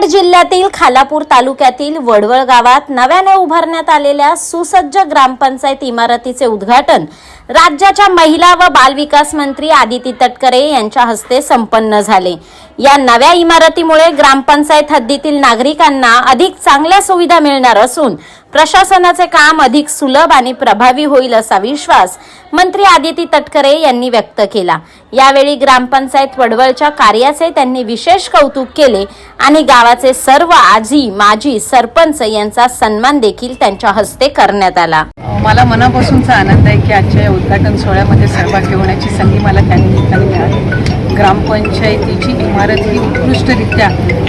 रायगड जिल्ह्यातील खालापूर तालुक्यातील वडवळ गावात नव्याने उभारण्यात आलेल्या सुसज्ज ग्रामपंचायत इमारतीचे उद्घाटन राज्याच्या महिला व बालविकास मंत्री आदिती तटकरे यांच्या हस्ते संपन्न झाले. या नव्या इमारतीमुळे ग्रामपंचायत हद्दीतील नागरिकांना अधिक चांगल्या सुविधा मिळणार असून प्रशासनाचे काम अधिक सुलभ आणि प्रभावी होईल असा विश्वास मंत्री आदिती तटकरे यांनी व्यक्त केला. यावेळी ग्रामपंचायत वडवळच्या कार्याचे त्यांनी विशेष कौतुक केले आणि गावाचे सर्व आजी माजी सरपंच यांचा सन्मान देखील त्यांच्या हस्ते करण्यात आला. मला मनापासूनचा आनंद आहे की आजच्या या उद्घाटन सोहळ्यामध्ये सहभागी होण्याची संधी मला त्यांनी मिळाली. ग्रामपंचायतीची इमारत ही उत्कृष्टरित्या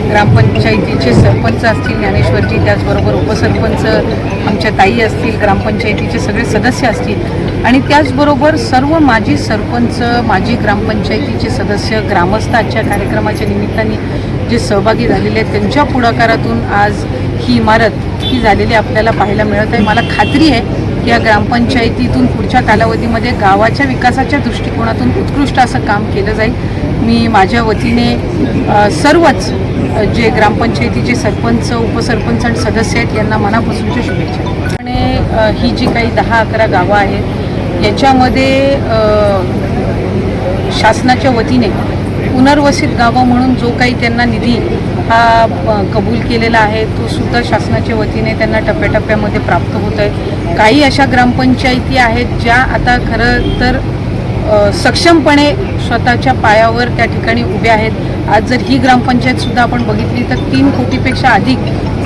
ग्रामपंचायतीचे सरपंच असतील ज्ञानेश्वरजी त्याचबरोबर उपसरपंच आमच्या ताई असतील ग्रामपंचायतीचे सगळे सदस्य असतील आणि त्याचबरोबर सर्व माजी सरपंच माजी ग्रामपंचायतीचे सदस्य ग्रामस्थ आजच्या कार्यक्रमाच्या निमित्ताने जे सहभागी झालेले आहेत त्यांच्या पुढाकारातून आज ही इमारत ही झालेली आपल्याला पाहायला मिळत आहे. मला खात्री आहे की या ग्रामपंचायतीतून पुढच्या कालावधीमध्ये गावाच्या विकासाच्या दृष्टिकोनातून उत्कृष्ट असं काम केलं जाईल. मी माझ्या वतीने सर्वच जे ग्रामपंचायतीचे सरपंच उपसरपंच आणि सदस्य आहेत यांना मनापासूनच्या शुभेच्छा. आणि ही जी काही दहा अकरा गावं आहेत याच्यामध्ये शासनाच्या वतीने पुनर्वसित गावं म्हणून जो काही त्यांना निधी हा कबूल केलेला आहे तो सुद्धा शासनाच्या वतीने त्यांना टप्प्याटप्प्यामध्ये प्राप्त होत आहे. काही अशा ग्रामपंचायती आहेत ज्या आता खरं तर सक्षमपणे स्वतःच्या पायावर त्या ठिकाणी उभ्या आहेत. आज जर ही ग्रामपंचायतसुद्धा आपण बघितली तर तीन कोटीपेक्षा अधिक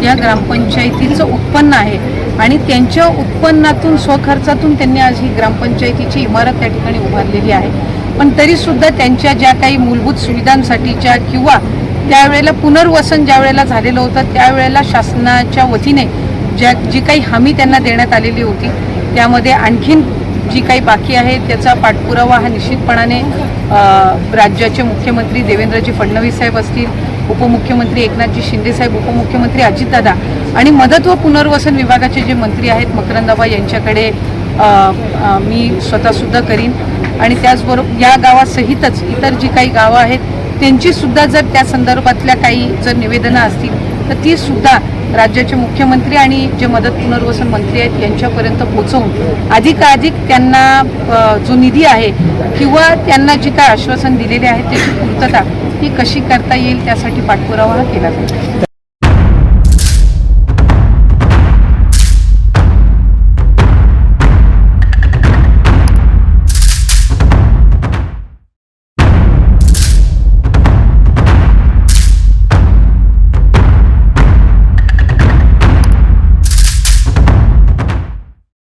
या ग्रामपंचायतीचं उत्पन्न आहे. आणि त्यांच्या उत्पन्नातून स्वखर्चातून त्यांनी आज ही ग्रामपंचायतीची इमारत त्या ठिकाणी उभारलेली आहे. पण तरीसुद्धा त्यांच्या ज्या काही मूलभूत सुविधांसाठीच्या किंवा त्यावेळेला पुनर्वसन ज्या वेळेला झालेलं होतं त्यावेळेला शासनाच्या वतीने ज्या जी काही हमी त्यांना देण्यात आलेली होती त्यामध्ये आणखीन जी काही बाकी आहे त्याचा पाठपुरावा हा निश्चितपणाने राज्याचे मुख्यमंत्री देवेंद्रजी फडणवीस साहेब असतील उपमुख्यमंत्री एकनाथजी शिंदेसाहेब उपमुख्यमंत्री अजितदादा आणि मदत व पुनर्वसन विभागाचे जे मंत्री आहेत मकरंदाबा यांच्याकडे मी स्वतःसुद्धा करीन. आणि त्याचबरोबर या गावासहितच इतर जी काही गावं आहेत त्यांचीसुद्धा जर त्या संदर्भातल्या काही जर निवेदनं असतील तर तीसुद्धा राज्याचे मुख्यमंत्री आणि जे मदत पुनर्वसन मंत्री आहेत यांच्यापर्यंत पोहोचवून अधिकाधिक त्यांना जो निधी आहे किंवा त्यांना जी काय आश्वासन दिलेले आहे त्याची पूर्तता ही कशी करता येईल त्यासाठी पाठपुरावा हा केला जाईल.